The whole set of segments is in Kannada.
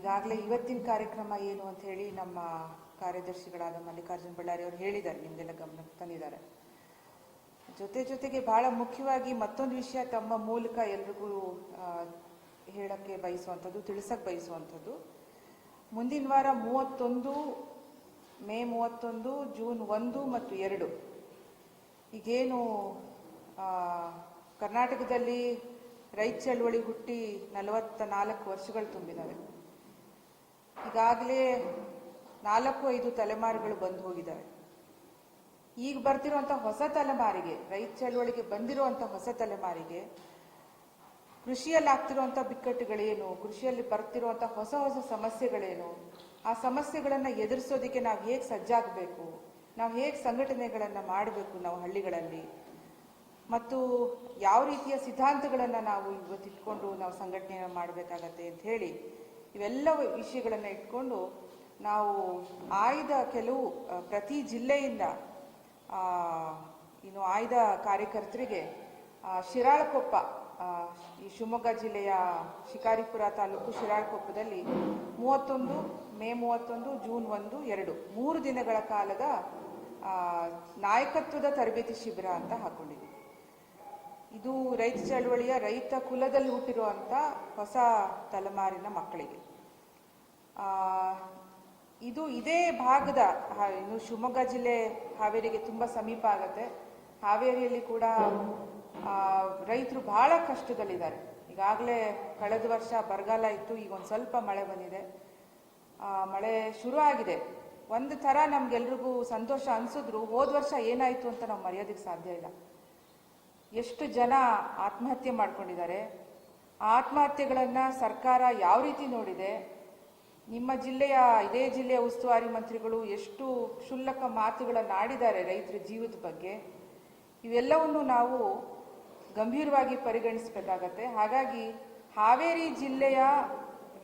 ಈಗಾಗಲೇ ಇವತ್ತಿನ ಕಾರ್ಯಕ್ರಮ ಏನು ಅಂತ ಹೇಳಿ ನಮ್ಮ ಕಾರ್ಯದರ್ಶಿಗಳಾದ ಮಲ್ಲಿಕಾರ್ಜುನ್ ಬಳ್ಳಾರಿ ಅವರು ಹೇಳಿದ್ದಾರೆ, ನಿಮ್ದೆಲ್ಲ ಗಮನಕ್ಕೆ ತಂದಿದ್ದಾರೆ. ಜೊತೆ ಜೊತೆಗೆ ಬಹಳ ಮುಖ್ಯವಾಗಿ ಮತ್ತೊಂದು ವಿಷಯ ತಮ್ಮ ಮೂಲಕ ಎಲ್ರಿಗೂ ಹೇಳಕ್ಕೆ ಬಯಸುವಂಥದ್ದು, ತಿಳಿಸಕ್ಕೆ ಬಯಸುವಂಥದ್ದು. ಮುಂದಿನ ವಾರ ಮೂವತ್ತೊಂದು, ಮೇ ಮೂವತ್ತೊಂದು, ಜೂನ್ ಒಂದು ಮತ್ತು ಎರಡು. ಈಗೇನು ಕರ್ನಾಟಕದಲ್ಲಿ ರೈತ ಚಳವಳಿ ಹುಟ್ಟಿ ನಲವತ್ತ ನಾಲ್ಕು ವರ್ಷಗಳು ತುಂಬಿದ್ದಾವೆ ಈಗಾಗಲೇ ನಾಲ್ಕು ಐದು ತಲೆಮಾರುಗಳು ಬಂದು ಹೋಗಿದ್ದಾವೆ ಈಗ ಬರ್ತಿರುವಂಥ ಹೊಸ ತಲೆಮಾರಿಗೆ, ರೈತ ಚಳುವಳಿಗೆ ಬಂದಿರುವಂಥ ಹೊಸ ತಲೆಮಾರಿಗೆ ಕೃಷಿಯಲ್ಲಿ ಆಗ್ತಿರುವಂಥ ಬಿಕ್ಕಟ್ಟುಗಳೇನು, ಕೃಷಿಯಲ್ಲಿ ಬರ್ತಿರುವಂಥ ಹೊಸ ಹೊಸ ಸಮಸ್ಯೆಗಳೇನು, ಆ ಸಮಸ್ಯೆಗಳನ್ನು ಎದುರಿಸೋದಕ್ಕೆ ನಾವು ಹೇಗೆ ಸಜ್ಜಾಗಬೇಕು, ನಾವು ಹೇಗೆ ಸಂಘಟನೆಗಳನ್ನು ಮಾಡಬೇಕು ನಾವು ಹಳ್ಳಿಗಳಲ್ಲಿ, ಮತ್ತು ಯಾವ ರೀತಿಯ ಸಿದ್ಧಾಂತಗಳನ್ನು ನಾವು ಇವತ್ತಿಟ್ಕೊಂಡು ನಾವು ಸಂಘಟನೆ ಮಾಡಬೇಕಾಗತ್ತೆ ಅಂತ ಹೇಳಿ ಇವೆಲ್ಲ ವಿಷಯಗಳನ್ನು ಇಟ್ಕೊಂಡು ನಾವು ಆಯ್ದ ಕೆಲವು ಪ್ರತಿ ಜಿಲ್ಲೆಯಿಂದ ಇನ್ನು ಆಯ್ದ ಕಾರ್ಯಕರ್ತರಿಗೆ ಶಿರಾಳಕೊಪ್ಪ ಈ ಶಿವಮೊಗ್ಗ ಜಿಲ್ಲೆಯ ಶಿಕಾರಿಪುರ ತಾಲೂಕು ಶಿರಾಳಕೊಪ್ಪದಲ್ಲಿ ಮೂವತ್ತೊಂದು, ಮೇ ಮೂವತ್ತೊಂದು, ಜೂನ್ ಒಂದು, ಎರಡು, ಮೂರು ದಿನಗಳ ಕಾಲದ ನಾಯಕತ್ವದ ತರಬೇತಿ ಶಿಬಿರ ಅಂತ ಹಾಕೊಂಡಿದ್ದೀವಿ ಇದು ರೈತ ಚಳವಳಿಯ ರೈತ ಕುಲದಲ್ಲಿ ಹುಟ್ಟಿರುವಂಥ ಹೊಸ ತಲೆಮಾರಿನ ಮಕ್ಕಳಿಗೆ. ಇದು ಇದೇ ಭಾಗದ ಇನ್ನು ಶಿವಮೊಗ್ಗ ಜಿಲ್ಲೆ ಹಾವೇರಿಗೆ ತುಂಬ ಸಮೀಪ ಆಗುತ್ತೆ. ಹಾವೇರಿಯಲ್ಲಿ ಕೂಡ ರೈತರು ಬಹಳ ಕಷ್ಟದಲ್ಲಿದ್ದಾರೆ. ಈಗಾಗಲೇ ಕಳೆದ ವರ್ಷ ಬರಗಾಲ ಇತ್ತು, ಈಗ ಒಂದು ಸ್ವಲ್ಪ ಮಳೆ ಬಂದಿದೆ. ಮಳೆ ಶುರು ಆಗಿದೆ. ಒಂದು ಥರ ನಮ್ಗೆಲ್ರಿಗೂ ಸಂತೋಷ ಅನ್ಸಿದ್ರು, ಹೋದ ವರ್ಷ ಏನಾಯಿತು ಅಂತ ನಾವು ಮರೆಯೋದಕ್ಕೆ ಸಾಧ್ಯ ಇಲ್ಲ. ಎಷ್ಟು ಜನ ಆತ್ಮಹತ್ಯೆ ಮಾಡ್ಕೊಂಡಿದ್ದಾರೆ? ಆತ್ಮಹತ್ಯೆಗಳನ್ನು ಸರ್ಕಾರ ಯಾವ ರೀತಿ ನೋಡಿದೆ? ನಿಮ್ಮ ಜಿಲ್ಲೆಯ, ಇದೇ ಜಿಲ್ಲೆಯ ಉಸ್ತುವಾರಿ ಮಂತ್ರಿಗಳು ಎಷ್ಟು ಕ್ಷುಲ್ಲಕ ಮಾತುಗಳನ್ನು ಆಡಿದ್ದಾರೆ ರೈತರ ಜೀವದ ಬಗ್ಗೆ. ಇವೆಲ್ಲವನ್ನು ನಾವು ಗಂಭೀರವಾಗಿ ಪರಿಗಣಿಸಬೇಕಾಗತ್ತೆ. ಹಾಗಾಗಿ ಹಾವೇರಿ ಜಿಲ್ಲೆಯ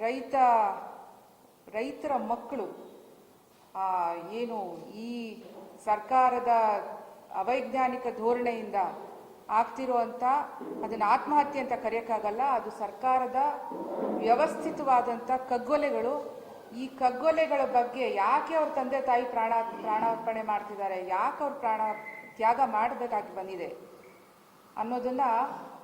ರೈತ, ರೈತರ ಮಕ್ಕಳು ಏನು ಈ ಸರ್ಕಾರದ ಅವೈಜ್ಞಾನಿಕ ಧೋರಣೆಯಿಂದ ಆಗ್ತಿರುವಂಥ ಅದನ್ನ ಆತ್ಮಹತ್ಯೆ ಅಂತ ಕರೆಯೋಕ್ಕಾಗಲ್ಲ, ಅದು ಸರ್ಕಾರದ ವ್ಯವಸ್ಥಿತವಾದಂಥ ಕಗ್ಗೊಲೆಗಳು. ಈ ಕಗ್ಗೊಲೆಗಳ ಬಗ್ಗೆ ಯಾಕೆ ಅವ್ರ ತಂದೆ ತಾಯಿ ಪ್ರಾಣ, ಪ್ರಾಣಾರ್ಪಣೆ ಮಾಡ್ತಿದ್ದಾರೆ, ಯಾಕೆ ಅವ್ರ ಪ್ರಾಣ ತ್ಯಾಗ ಮಾಡಬೇಕಾಗಿ ಬಂದಿದೆ ಅನ್ನೋದನ್ನ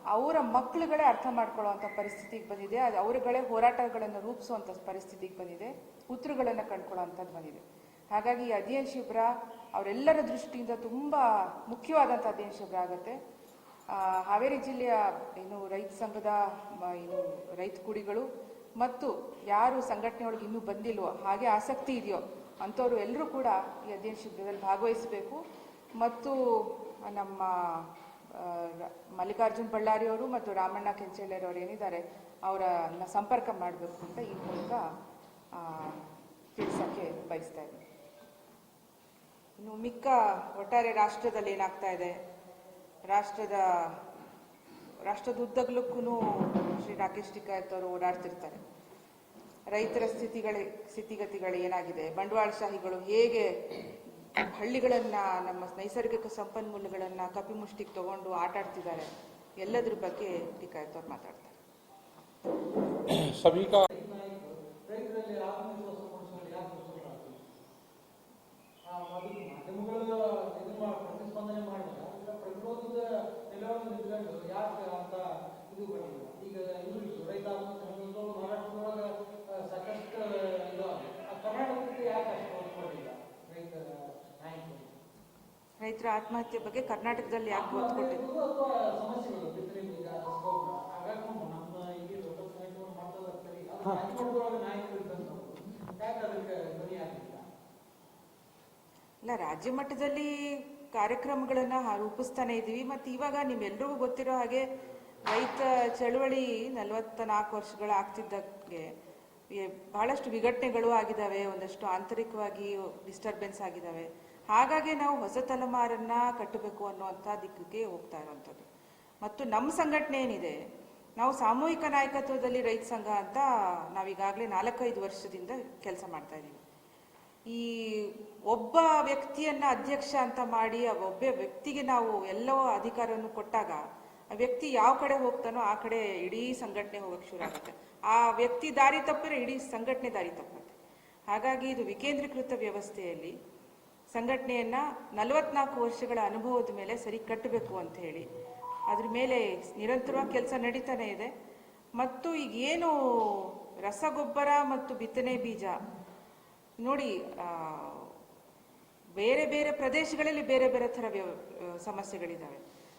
ಅವರ ಮಕ್ಕಳುಗಳೇ ಅರ್ಥ ಮಾಡ್ಕೊಳ್ಳುವಂಥ ಪರಿಸ್ಥಿತಿಗೆ ಬಂದಿದೆ. ಅದು ಅವರುಗಳೇ ಹೋರಾಟಗಳನ್ನು ರೂಪಿಸುವಂಥ ಪರಿಸ್ಥಿತಿಗೆ ಬಂದಿದೆ. ಉತ್ತರಗಳನ್ನು ಕಂಡುಕೊಳ್ಳುವಂಥದ್ದು ಬಂದಿದೆ. ಹಾಗಾಗಿ ಈ ಅಧ್ಯಯನ ಶಿಬಿರ ಅವರೆಲ್ಲರ ದೃಷ್ಟಿಯಿಂದ ತುಂಬ ಮುಖ್ಯವಾದಂಥ ಅಧ್ಯಯನ ಶಿಬಿರ ಆಗುತ್ತೆ. ಹಾವೇರಿ ಜಿಲ್ಲೆಯ ಏನು ರೈತ ಸಂಘದ ಏನು ರೈತ ಕುಡಿಗಳು ಮತ್ತು ಯಾರು ಸಂಘಟನೆ ಒಳಗೆ ಇನ್ನೂ ಬಂದಿಲ್ವೋ, ಹಾಗೆ ಆಸಕ್ತಿ ಇದೆಯೋ ಅಂಥವ್ರು ಎಲ್ಲರೂ ಕೂಡ ಈ ಅಧ್ಯಯನ ಶಿಬಿರದಲ್ಲಿ ಭಾಗವಹಿಸಬೇಕು. ಮತ್ತು ನಮ್ಮ ಮಲ್ಲಿಕಾರ್ಜುನ್ ಬಳ್ಳಾರಿಯವರು ಮತ್ತು ರಾಮಣ್ಣ ಕೆಂಚೇಳರ್ ಅವರು ಏನಿದ್ದಾರೆ, ಅವರನ್ನ ಸಂಪರ್ಕ ಮಾಡಬೇಕು ಅಂತ ಈ ಮೂಲಕ ತಿಳಿಸಕ್ಕೆ ಬಯಸ್ತಾ ಇದ್ದೀನಿ. ಇನ್ನು ಮಿಕ್ಕ, ಒಟ್ಟಾರೆ ರಾಷ್ಟ್ರದಲ್ಲಿ ಏನಾಗ್ತಾ ಇದೆ? ರಾಷ್ಟ್ರದ ರಾಷ್ಟ್ರದ ಉದ್ದಗಲಕ್ಕೂ ಶ್ರೀ ರಾಕೇಶ್ ಟಿಕಾಯತ್ ಅವರು ಓಡಾಡ್ತಿರ್ತಾರೆ. ರೈತರ ಸ್ಥಿತಿಗಳ, ಸ್ಥಿತಿಗತಿಗಳು ಏನಾಗಿದೆ? ಬಂಡವಾಳಶಾಹಿಗಳು ಹೇಗೆ ಹಳ್ಳಿಗಳನ್ನ, ನಮ್ಮ ನೈಸರ್ಗಿಕ ಸಂಪನ್ಮೂಲಗಳನ್ನ ಕಪಿಮುಷ್ಟಿಗೆ ತಗೊಂಡು ಆಟಾಡ್ತಿದ್ದಾರೆ? ಎಲ್ಲದ್ರ ಬಗ್ಗೆ ಟಿಕಾಯತ್ ಅವ್ರು ಮಾತಾಡ್ತಾರೆ ನಿಂತ್ಕೊಂಡು ಯಾಕೆ ಅಂತ ಇದು ಬರಲಿಲ್ಲ ಈಗ ಇವರು ರೈತ ಆತ್ಮಹತ್ಯೆ ಮಹಾರಾಷ್ಟ್ರದೊಳಗೆ ಸಾಕಷ್ಟು ಇದು ಕರ್ನಾಟಕಕ್ಕೆ ಯಾಕೆ ಅಷ್ಟು ನಾಯಕರು? ರೈತರ ಆತ್ಮಹತ್ಯೆ ಬಗ್ಗೆ ಕರ್ನಾಟಕದಲ್ಲಿ ಯಾಕೆ ಒತ್ತು ಕೊಟ್ಟಿಲ್ಲ? ಸಮಸ್ಯೆಗಳು ಹಾಗಾಗಿ ನಮ್ಮ ಇಲ್ಲಿ ಲೋಕಲ್ ನಾಯಕರು ಯಾಕೆ ಅದಕ್ಕೆ ಧ್ವನಿ ಇಲ್ಲ ರಾಜ್ಯ ಮಟ್ಟದಲ್ಲಿ ಕಾರ್ಯಕ್ರಮಗಳನ್ನ ರೂಪಿಸ್ತಾನೆ ಇದ್ದೀವಿ. ಮತ್ತು ಇವಾಗ ನಿಮ್ಮೆಲ್ರಿಗೂ ಗೊತ್ತಿರೋ ಹಾಗೆ ರೈತ ಚಳುವಳಿ ನಲವತ್ತ ನಾಲ್ಕು ವರ್ಷಗಳಾಗ್ತಿದ್ದಕ್ಕೆ ಬಹಳಷ್ಟು ವಿಘಟನೆಗಳು ಆಗಿದ್ದಾವೆ. ಒಂದಷ್ಟು ಆಂತರಿಕವಾಗಿ ಡಿಸ್ಟರ್ಬೆನ್ಸ್ ಆಗಿದ್ದಾವೆ. ಹಾಗಾಗಿ ನಾವು ಹೊಸ ತಲೆಮಾರನ್ನ ಕಟ್ಟಬೇಕು ಅನ್ನುವಂಥ ದಿಕ್ಕಿಗೆ ಹೋಗ್ತಾ ಇರುವಂಥದ್ದು. ಮತ್ತು ನಮ್ಮ ಸಂಘಟನೆ ಏನಿದೆ, ನಾವು ಸಾಮೂಹಿಕ ನಾಯಕತ್ವದಲ್ಲಿ ರೈತ ಸಂಘ ಅಂತ ನಾವೀಗಾಗಲೇ ನಾಲ್ಕೈದು ವರ್ಷದಿಂದ ಕೆಲಸ ಮಾಡ್ತಾ ಇದ್ದೀವಿ. ಈ ಒಬ್ಬ ವ್ಯಕ್ತಿಯನ್ನ ಅಧ್ಯಕ್ಷ ಅಂತ ಮಾಡಿ ಆ ಒಬ್ಬ ವ್ಯಕ್ತಿಗೆ ನಾವು ಎಲ್ಲವ ಅಧಿಕಾರವನ್ನು ಕೊಟ್ಟಾಗ ಆ ವ್ಯಕ್ತಿ ಯಾವ ಕಡೆ ಹೋಗ್ತಾನೋ ಆ ಕಡೆ ಇಡೀ ಸಂಘಟನೆ ಹೋಗಕ್ಕೆ ಶುರು ಆಗುತ್ತೆ. ಆ ವ್ಯಕ್ತಿ ದಾರಿ ತಪ್ಪಿದ್ರೆ ಇಡೀ ಸಂಘಟನೆ ದಾರಿ ತಪ್ಪುತ್ತೆ ಹಾಗಾಗಿ ಇದು ವಿಕೇಂದ್ರೀಕೃತ ವ್ಯವಸ್ಥೆಯಲ್ಲಿ ಸಂಘಟನೆಯನ್ನ ನಲವತ್ನಾಲ್ಕು ವರ್ಷಗಳ ಅನುಭವದ ಮೇಲೆ ಸರಿ ಕಟ್ಟಬೇಕು ಅಂತ ಹೇಳಿ ಅದ್ರ ಮೇಲೆ ನಿರಂತರವಾಗಿ ಕೆಲಸ ನಡೀತಾನೆ ಇದೆ. ಮತ್ತು ಈಗ ಏನು ರಸಗೊಬ್ಬರ ಮತ್ತು ಬಿತ್ತನೆ ಬೀಜ ನೋಡಿ ಬೇರೆ ಬೇರೆ ಪ್ರದೇಶಗಳಲ್ಲಿ ಬೇರೆ ಬೇರೆ ಥರ ಸಮಸ್ಯೆಗಳಿದ್ದಾವೆ.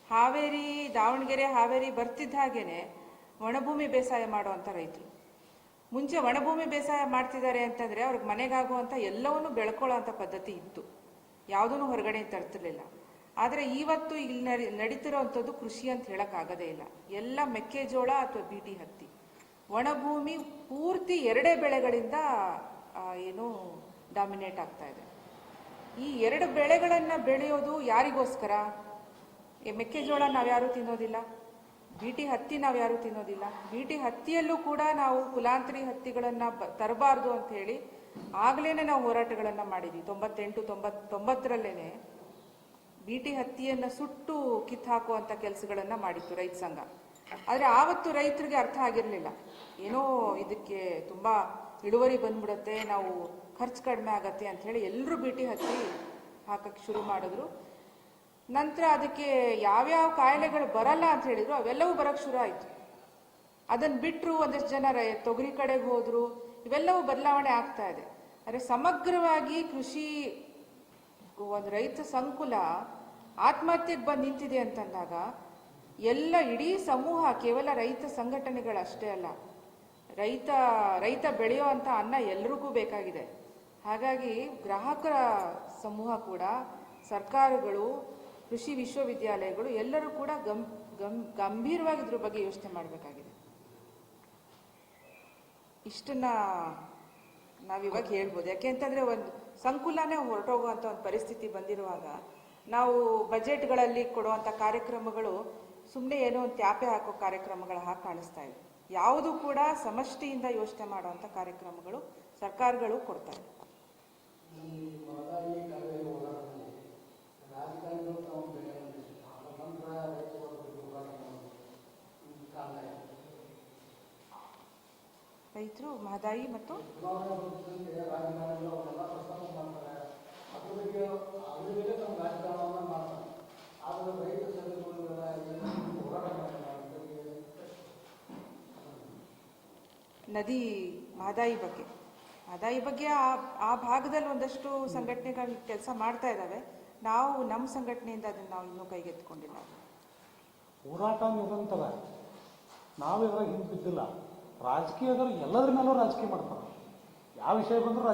ಹಾವೇರಿ, ದಾವಣಗೆರೆ, ಹಾವೇರಿ ಬರ್ತಿದ್ದ ಹಾಗೇನೆ ಒಣಭೂಮಿ ಬೇಸಾಯ ಮಾಡುವಂಥ ರೈತರು. ಮುಂಚೆ ಒಣಭೂಮಿ ಬೇಸಾಯ ಮಾಡ್ತಿದ್ದಾರೆ ಅಂತಂದರೆ ಅವ್ರಿಗೆ ಮನೆಗಾಗುವಂಥ ಎಲ್ಲವನ್ನೂ ಬೆಳ್ಕೊಳ್ಳೋ ಅಂಥ ಪದ್ಧತಿ ಇತ್ತು. ಯಾವುದೂ ಹೊರಗಡೆ ತರ್ತಿರ್ಲಿಲ್ಲ. ಆದರೆ ಇವತ್ತು ಇಲ್ಲಿ ನಡಿ ನಡೀತಿರೋವಂಥದ್ದು ಕೃಷಿ ಅಂತ ಹೇಳೋಕ್ಕಾಗೋದೇ ಇಲ್ಲ. ಎಲ್ಲ ಮೆಕ್ಕೆಜೋಳ ಅಥವಾ ಬೀಟಿ ಹತ್ತಿ. ಒಣಭೂಮಿ ಪೂರ್ತಿ ಎರಡೇ ಬೆಳೆಗಳಿಂದ ಏನು ಡಾಮಿನೇಟ್ ಆಗ್ತಾ ಇದೆ. ಈ ಎರಡು ಬೆಳೆಗಳನ್ನು ಬೆಳೆಯೋದು ಯಾರಿಗೋಸ್ಕರ? ಮೆಕ್ಕೆಜೋಳ ಮೆಕ್ಕೆಜೋಳ ನಾವ್ಯಾರು ತಿನ್ನೋದಿಲ್ಲ. ಬಿಟಿ ಹತ್ತಿ ನಾವು ನಾವ್ಯಾರು ತಿನ್ನೋದಿಲ್ಲ. ಬಿಟಿ ಹತ್ತಿಯಲ್ಲೂ ಕೂಡ ನಾವು ಕುಲಾಂತರಿ ಹತ್ತಿಗಳನ್ನು ಬ- ತರಬಾರ್ದು ಅಂತ ಹೇಳಿ ಆಗ್ಲೇನೆ ನಾವು ಹೋರಾಟಗಳನ್ನು ಮಾಡಿದ್ವಿ. ತೊಂಬತ್ತೆಂಟು, ತೊಂಬತ್, ತೊಂಬತ್ತರಲ್ಲೇನೆ ಬಿಟಿ ಹತ್ತಿಯನ್ನ ಸುಟ್ಟು ಕಿತ್ತು ಹಾಕುವಂತ ಕೆಲಸಗಳನ್ನ ಮಾಡಿತ್ತು ರೈತ ಸಂಘ. ಆದರೆ ಆವತ್ತು ರೈತರಿಗೆ ಅರ್ಥ ಆಗಿರಲಿಲ್ಲ. ಏನೋ ಇದಕ್ಕೆ ತುಂಬಾ ಇಳುವರಿ ಬಂದ್ಬಿಡತ್ತೆ, ನಾವು ಖರ್ಚು ಕಡಿಮೆ ಆಗತ್ತೆ ಅಂತ ಹೇಳಿ ಎಲ್ಲರೂ ಬೀಟಿ ಹಚ್ಚಿ ಹಾಕಕ್ಕೆ ಶುರು ಮಾಡಿದ್ರು. ನಂತರ ಅದಕ್ಕೆ ಯಾವ್ಯಾವ ಕಾಯಿಲೆಗಳು ಬರಲ್ಲ ಅಂತ ಹೇಳಿದ್ರು, ಅವೆಲ್ಲವೂ ಬರಕ್ ಶುರು ಆಯ್ತು. ಅದನ್ನು ಬಿಟ್ಟರು ಒಂದಷ್ಟು ಜನ ತೊಗರಿ ಕಡೆಗೆ ಹೋದರು, ಇವೆಲ್ಲವೂ ಬದಲಾವಣೆ ಆಗ್ತಾ ಇದೆ. ಆದರೆ ಸಮಗ್ರವಾಗಿ ಕೃಷಿ ಒಂದು ರೈತ ಸಂಕುಲ ಆತ್ಮಹತ್ಯೆಗೆ ಬಂದು ನಿಂತಿದೆ ಅಂತಂದಾಗ, ಎಲ್ಲ ಇಡೀ ಸಮೂಹ ಕೇವಲ ರೈತ ಸಂಘಟನೆಗಳಷ್ಟೇ ಅಲ್ಲ ರೈತ ರೈತ ಬೆಳೆಯೋ ಅಂತ ಅನ್ನ ಎಲ್ರಿಗೂ ಬೇಕಾಗಿದೆ. ಹಾಗಾಗಿ ಗ್ರಾಹಕರ ಸಮೂಹ ಕೂಡ, ಸರ್ಕಾರಗಳು, ಕೃಷಿ ವಿಶ್ವವಿದ್ಯಾಲಯಗಳು ಎಲ್ಲರೂ ಕೂಡ ಗಂ ಗಂ, ಗಂಭೀರವಾಗಿ ಇದ್ರ ಬಗ್ಗೆ ಯೋಚನೆ ಮಾಡಬೇಕಾಗಿದೆ. ಇಷ್ಟನ್ನ ನಾವಿವಾಗ ಹೇಳ್ಬೋದು. ಯಾಕೆಂತಂದ್ರೆ ಒಂದು ಸಂಕುಲನೇ ಹೊರಟೋಗುವಂತ ಒಂದು ಪರಿಸ್ಥಿತಿ ಬಂದಿರುವಾಗ ನಾವು ಬಜೆಟ್ಗಳಲ್ಲಿ ಕೊಡುವಂತ ಕಾರ್ಯಕ್ರಮಗಳು ಸುಮ್ಮನೆ ಏನೋ ಒಂದು ತ್ಯಾಪೆ ಹಾಕೋ ಕಾರ್ಯಕ್ರಮಗಳ ಹಾಗೆ ಕಾಣಿಸ್ತಾ ಇದೆ ಯಾವುದು ಕೂಡ ಸಮಷ್ಟಿಯಿಂದ ಯೋಚನೆ ಮಾಡುವಂಥ ಕಾರ್ಯಕ್ರಮಗಳು ಸರ್ಕಾರಗಳು ಕೊಡ್ತಾರೆ. ರೈತರು ಮಹದಾಯಿ ಮಹದಾಯಿ ಕಾವೇರಿ ಹೋರಾಟದಲ್ಲಿ ರಾಜಕಾರಣಿಗಳು ತಾವು ಬೆಲೆ ಬಂದಿದ್ದಾರೆ ನಂತರ ರೈತರು ಹೋರಾಟ ಮಾಡೋದು ಈ ಕಾರಣ ಇದೆ. ರೈತರು ಮಹದಾಯಿ ಮತ್ತು ಚುನಾವಣೆ ಬಂದಂತೆ ರಾಜಕಾರಣಿಗಳು ಅವರೆಲ್ಲ ಪ್ರಸ್ತಾಪ ಮಾಡ್ತಾರೆ ಅದ್ರ ಬಗ್ಗೆ ಅದ್ರ ಮೇಲೆ ತಮ್ಮ ರಾಜಕಾರಣವನ್ನ ಮಾಡ್ತಾರೆ ಆದ್ರೆ ರೈತ ಸಂಘಟನೆಗಳೆಲ್ಲ ಏನು ಹೋರಾಟ ಮಾಡಲ್ಲ ಅದ್ರ ಬಗ್ಗೆ ನದಿ ಮಾದಾಯಿ ಬಗ್ಗೆ. ಮಾದಾಯಿ ಬಗ್ಗೆ ಆ ಆ ಭಾಗದಲ್ಲಿ ಒಂದಷ್ಟು ಸಂಘಟನೆಗಳು ಕೆಲಸ ಮಾಡ್ತಾ ಇದ್ದಾವೆ. ನಾವು ನಮ್ಮ ಸಂಘಟನೆಯಿಂದ ಅದನ್ನು ನಾವು ಇನ್ನೂ ಕೈಗೆತ್ತಿಕೊಂಡಿಲ್ಲ. ಹೋರಾಟ ನಿರಂತರ. ನಾವು ಇದ್ರಾಗ ಹಿಂದೆ ಬಿದ್ದಿಲ್ಲ. ರಾಜಕೀಯದವ್ರು ಎಲ್ಲದ್ರ ಮೇಲೂ ರಾಜಕೀಯ ಮಾಡ್ತಾರೆ. ಯಾವ ವಿಷಯ ಬಂದರೂ